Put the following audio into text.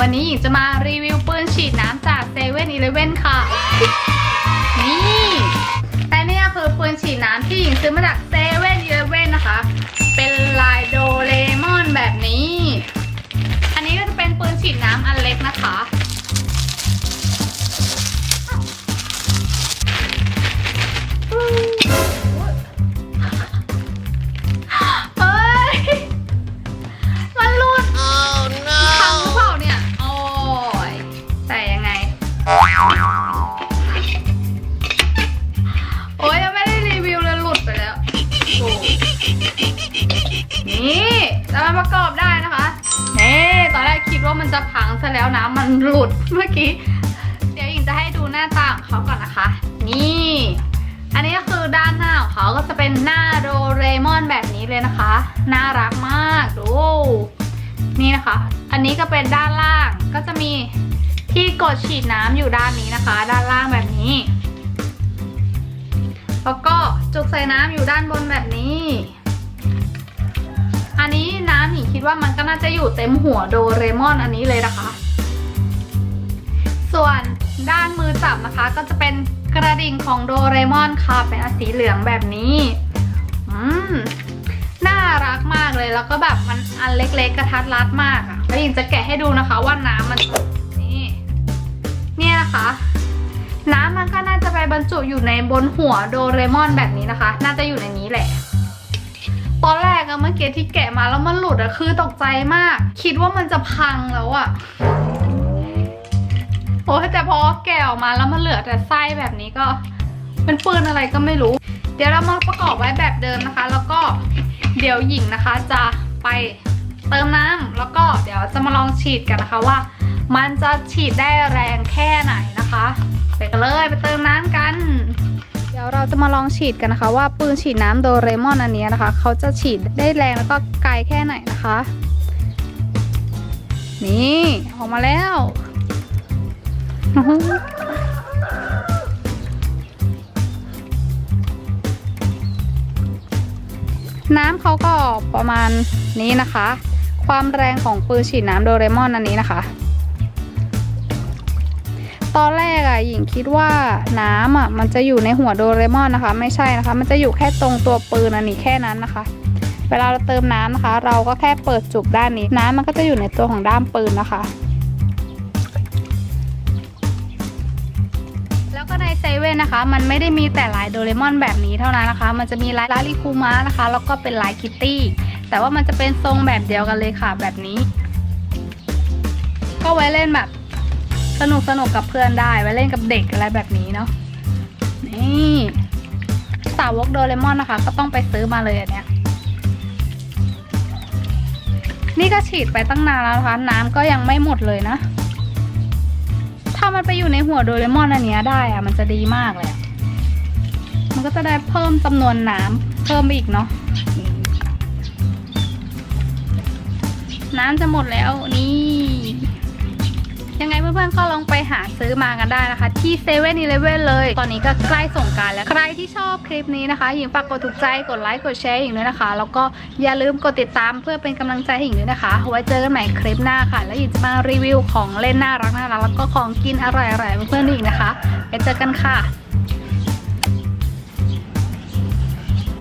วันนี้หญิงจะมารีวิวปืนฉีดน้ำจากเซเว่นอีเลเว่นค่ะ นี่แต่นี่ก็คือปืนฉีดน้ำที่หญิงซื้อมาจากเซเว่นอีเลเว่นนะคะ เป็นลายโดเรมอนแบบนี้ อันนี้ก็จะเป็นปืนฉีดน้ำอันเล็กนะคะ มันจะพังซะแล้วนะ มันหลุดเมื่อกี้ เดี๋ยวหญิงจะให้ดูหน้าตาของเขาก่อนนะคะ นี่ อันนี้ก็คือด้านหน้าของเขาก็จะเป็นหน้าโดเรมอนแบบนี้เลยนะคะ น่ารักมากดู นี่นะคะ อันนี้ก็เป็นด้านล่างก็จะมีที่กดฉีดน้ำอยู่ด้านนี้นะคะ ด้านล่างแบบนี้ แล้วก็จุกใส่น้ำอยู่ด้านบนแบบนี้ ว่ามันก็น่าจะอยู่เต็มหัวโดเรมอนอันนี้เลยนะคะ ส่วนด้านมือจับนะคะก็จะเป็นกระดิ่งของโดเรมอนค่ะ เป็นสีเหลืองแบบนี้ อืม น่ารักมากเลยแล้วก็แบบมันอันเล็กๆกระทัดรัดมากอะแล้วหญิงจะแกะให้ดูนะคะว่าน้ำมันนี่เนี่ยนะคะ น้ำมันก็น่าจะไปบรรจุอยู่ในบนหัวโดเรมอนแบบนี้นะคะ น่าจะอยู่ในนี้แหละ ตอนแรกอะ มื่อกี้ที่แกะมาแล้วมันหลุดอะคือตกใจมาก คิดว่ามันจะพังแล้วอะโอ้แต่พอแกะออกมาแล้วมันเหลือแต่ไส้แบบนี้ก็ เป็นปืนอะไรก็ไม่รู้ เดี๋ยวเรามาประกอบไว้แบบเดิมนะคะ แล้วก็เดี๋ยวหญิงนะคะจะไปเติมน้ำแล้วก็เดี๋ยวจะมาลองฉีดกันนะคะว่า มันจะฉีดได้แรงแค่ไหนนะคะ ไปกันเลยไปเติมน้ำกัน เดี๋ยวเราจะมาลองฉีดกันนะคะ ว่าปืนฉีดน้ำโดเรมอนอันนี้นะคะ เขาจะฉีดได้แรงแล้วก็ไกลแค่ไหนนะคะ นี่ออกมาแล้วน้ำเขาก็ประมาณนี้นะคะ ความแรงของปืนฉีดน้ำโดเรมอนอันนี้นะคะ ตอนแรกอะหญิงคิดว่าน้ำอะมันจะอยู่ในหัวโดเรมอนนะคะ ไม่ใช่นะคะ มันจะอยู่แค่ตรงตัวปืนอันนี้แค่นั้นนะคะ เวลาเราเติมน้ำนะคะ เราก็แค่เปิดจุกด้านนี้ น้ำมันก็จะอยู่ในตัวของด้ามปืนนะคะ แล้วก็ในเซเว่นนะคะ มันไม่ได้มีแต่ลายโดเรมอนแบบนี้เท่านั้นนะคะ มันจะมีลายลาลิคูมะนะคะ แล้วก็เป็นลายคิตตี้แต่ว่ามันจะเป็นทรงแบบเดียวกันเลยค่ะแบบนี้ ก็ไว้เล่นแบบ สนุกสนุกกับเพื่อนได้ไว้เล่นกับเด็กอะไรแบบนี้เนาะนี่สาวกโดเรมอนนะคะ ก็ต้องไปซื้อมาเลยอันเนี้ยนี่ก็ฉีดไปตั้งนานแล้วนะคะน้ำก็ยังไม่หมดเลยนะ ถ้ามันไปอยู่ในหัวโดเรมอนอันเนี้ยได้อะมันจะดีมากเลย มันก็จะได้เพิ่มจำนวนน้ำเพิ่มไปอีกเนาะน้ำจะหมดแล้วนี่ เพื่อนๆก็ลองไปหาซื้อมากันได้นะคะ ที่เซเว่นอีเลเว่นเลย ตอนนี้ก็ใกล้ส่งการแล้ว ใครที่ชอบคลิปนี้นะคะหญิงฝากกดถูกใจกดไลค์กดแชร์หญิงด้วยนะคะ แล้วก็อย่าลืมกดติดตามเพื่อเป็นกำลังใจให้หญิงด้วยนะคะไว้เจอกันใหม่คลิปหน้าค่ะ แล้วหญิงจะมารีวิวของเล่นน่ารักน่ารักแล้วก็ของกินอร่อยๆเพื่อนๆอีกนะคะไปเจอกันค่ะ